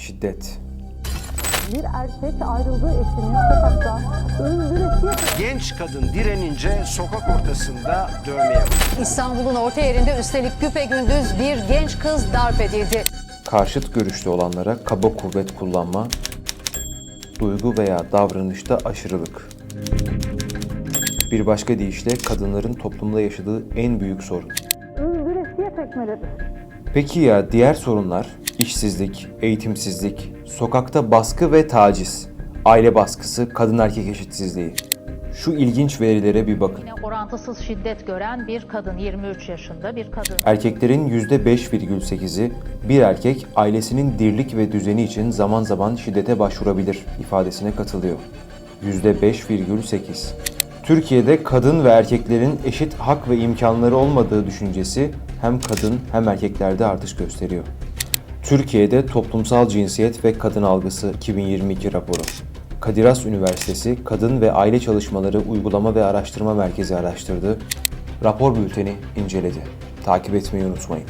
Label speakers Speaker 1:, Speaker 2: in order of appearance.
Speaker 1: şiddet.
Speaker 2: Bir erkek ayrıldığı eşini sokakta öldüresiye
Speaker 3: Genç kadın direnince sokak ortasında dövme yaptı.
Speaker 4: İstanbul'un orta yerinde üstelik güpegündüz bir genç kız darp edildi.
Speaker 1: Karşıt görüşlü olanlara kaba kuvvet kullanma, duygu veya davranışta aşırılık. Bir başka deyişle kadınların toplumda yaşadığı en büyük sorun.
Speaker 2: öldüresiye tekmeledi.
Speaker 1: Peki ya diğer sorunlar? İşsizlik, eğitimsizlik, sokakta baskı ve taciz, aile baskısı, kadın erkek eşitsizliği. Şu ilginç verilere bir bakın.
Speaker 5: Yine orantısız şiddet gören bir kadın, 23 yaşında bir kadın.
Speaker 1: Erkeklerin %5,8'i bir erkek ailesinin dirlik ve düzeni için zaman zaman şiddete başvurabilir ifadesine katılıyor. %5,8. Türkiye'de kadın ve erkeklerin eşit hak ve imkanları olmadığı düşüncesi hem kadın hem erkeklerde artış gösteriyor. Türkiye'de Toplumsal Cinsiyet ve Kadın Algısı 2022 raporu. Kadir Has Üniversitesi Kadın ve Aile Çalışmaları Uygulama ve Araştırma Merkezi araştırdı. Rapor bülteni inceledi. Takip etmeyi unutmayın.